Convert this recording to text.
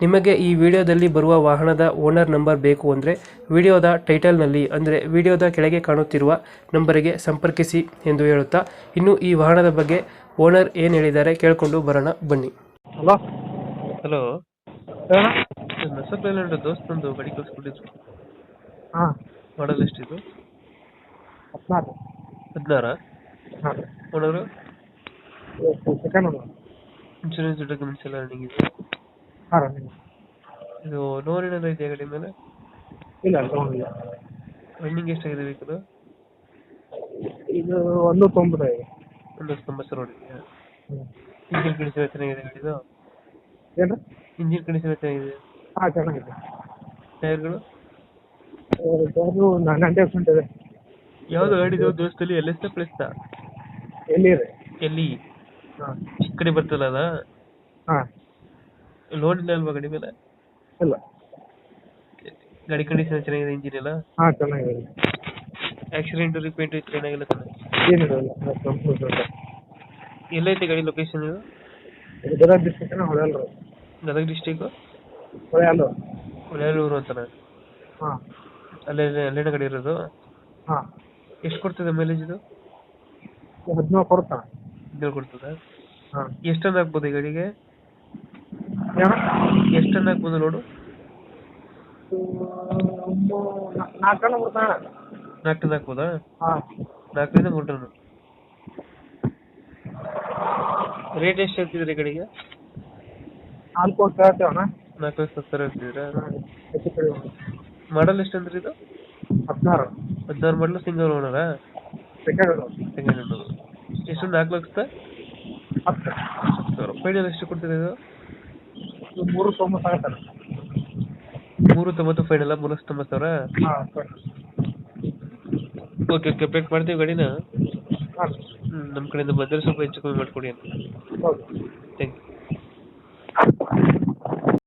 ನಿಮಗೆ ಈ ವಿಡಿಯೋದಲ್ಲಿ ಬರುವ ವಾಹನದ ಓನರ್ ನಂಬರ್ ಬೇಕು ಅಂದರೆ ವಿಡಿಯೋದ ಟೈಟಲ್ನಲ್ಲಿ ಅಂದರೆ ವಿಡಿಯೋದ ಕೆಳಗೆ ಕಾಣುತ್ತಿರುವ ನಂಬರಿಗೆ ಸಂಪರ್ಕಿಸಿ ಎಂದು ಹೇಳುತ್ತಾ ಇನ್ನು ಈ ವಾಹನದ ಬಗ್ಗೆ ಓನರ್ ಏನು ಹೇಳಿದ್ದಾರೆ ಕೇಳಿಕೊಂಡು ಬರೋಣ ಬನ್ನಿ. ಹಲೋ? ಹಲೋ? ದೋಸ್ತೊಂದು ಗಾಡಿ ಹಾಂ. ಮಾಡಲ್ ಎಷ್ಟಿದು? ಹದಿನಾರು. ಹದಿನಾರ? ಹಾಂ. ಓನರು? ಸೆಕೆಂಡ್ ಒಂದು ಇನ್ಶೂರೆನ್ಸ್ ಡಾಕ್ಯುಮೆಂಟ್ಸ್ ಎಲ್ಲ ರನ್ನಿಂಗ್ ಇದೆ ಹಾಂ ರನ್ನಿಂಗ್ ಇದು ಲೋನ್ ಏನಾದ್ರು ಇದೆಯಾ ಗಾಡಿ ಮೇಲೆ? ಇಲ್ಲ ತೊಗೊಂಡಿಲ್ಲ ರನ್ನಿಂಗ್ ಎಷ್ಟಾಗಿದೆ ವೆಹಿಕಲ್ ಇದು? ಒಂದು ತೊಂಬತ್ತೈದು ಒಂದು ತೊಂಬತ್ತು ಸಾವಿರ ಹೊಡಿದೆಯಾ ಹ್ಞೂ ಇಂಜಿನ್ ಕಂಡೀಷನ್ ಚೆನ್ನಾಗಿದೆ ಗಾಡಿದು ಏನು? ಇಂಜಿನ್ ಕಂಡೀಷನ್ ಚೆನ್ನಾಗಿದೆ? ಹಾಂ ಚೆನ್ನಾಗಿದೆ. ಟೈರ್ಗಳು? ನೈಂಟಿ ಪರ್ಸೆಂಟ್ ಇದೆ? ಯಾವ್ದು ಗಾಡಿದು ದೋಸ್ತಲ್ಲಿ ಎಲ್ ಎಸ್ ಪ್ಲಸ್ ಎಲ್ಲಿ ಎಲ್ಲಿ? ಹಾಂ. ಚಿಕ್ಕ ಕಡೆ ಬರ್ತಲ್ಲ ಅದ? ಹಾಂ. ಲೋನ್ ಇಲ್ಲ ಅಲ್ವಾ ಗಾಡಿ ಮೇಲೆ? ಇಲ್ಲ. ಗಾಡಿ ಕಂಡೀಷನ್ ಚೆನ್ನಾಗಿದೆ ಇಂಜಿನ್ ಎಲ್ಲ? ಹಾ ಚೆನ್ನಾಗಿದೆ. ಆಕ್ಸಿಡೆಂಟ್ ರಿಪೇಂಟ್ ಚೆನ್ನಾಗಿಲ್ಲ ಏನಾಗಿಲ್ಲ ತಾನೆ? ಕಂಪ್ಲೀಟ್ ಇಲ್ಲ. ಎಲ್ಲ ಎಲ್ಲೈತೆ ಗಾಡಿ ಲೊಕೇಶನ್ ಇದು? ಇದು ಗದಗ ಡಿಸ್ಟ್ರಿಕ್ಟ್ನ ಹೊಳೆಯಲ್ರು ಗದಗ ಡಿಸ್ಟಿಕ್ ಹೊಳೆಯಲ್ಲು. ಹೊಳೆಯಲೂರು ಅಂತಾನೆ? ಹಾ. ಅಲ್ಲೇ ಅಲ್ಲೇ ಗಾಡಿ ಇರೋದು? ಹಾ. ಎಷ್ಟು ಕೊಡ್ತದೆ ಮೈಲೇಜ್ ಇದು? ಹದಿನೇಳು ಕೊಡ್ತಾನೆ ಹದಿನೇಳು ಕೊಡ್ತದೆ? ಹಾಂ. ಎಷ್ಟು ಟನ್ ಹಾಕ್ಬೋದು ಈ ಗಾಡಿಗೆ? ಎಷ್ಟು ಟನ್ ಆಗ್ಬೋದು ನೋಡು ನಾಲ್ಕು ಜನ ಬಿಡ್ತಾನೆ ನಾಲ್ಕು ಟನ್ ಹಾಕ್ಬೋದಾ ಹಾಂ. ನಾಲ್ಕರಿಂದ ಮೂರು ಟನ್ ರೇಟ್ ಎಷ್ಟು ಹೇಳ್ತಿದ್ರಿ ಕಡೆಗೆ? ನಾಲ್ಕು ಕೇಳ್ತೇವಣ್ಣ ನಾಲ್ಕು ಲಕ್ಷ ಸತ್ತರ ಹೇಳ್ತಿದ್ದೀರಾ? ಹಾಂ ಹೆಚ್ಚು ಕಡಿಮೆ ಮಾಡಲ್ ಎಷ್ಟು ಅಂದ್ರೆ ಇದು? ಹದಿನಾರು. ಹದಿನಾರು ಮಾಡಲು ಸಿಂಗಲ್ ಓನರಾ? ಸೆಕೆಂಡ್ ಸೆಕೆಂಡ್ ಓನರ್ ಎಷ್ಟು ನಾಲ್ಕು ಲಕ್ಷದ? ಹತ್ತು. ಸಾವಿರ. ಫೈನಲ್ ಎಷ್ಟು ಇದು? ಇದು ಮೂರು ತೊಂಬತ್ತು ಆಗತ್ತಲ್ಲ ಮೂರು ತೊಂಬತ್ತು ಫೈನಲ್ ಮೂರು ಲಕ್ಷ ತೊಂಬತ್ತು ಸಾವಿರ ಹಾಂ ಓಕೆ ಓಕೆ ಪೇಕ್ ಮಾಡ್ತೀವಿ ಗಾಡಿನ? ಹಾಂ. ನಮ್ಮ ಕಡೆಯಿಂದ ಬಂದರೆ ಸ್ವಲ್ಪ ಹೆಚ್ಚು ಕಮ್ಮಿ ಮಾಡಿಕೊಡಿ ಅಂತ. ಹೌದು.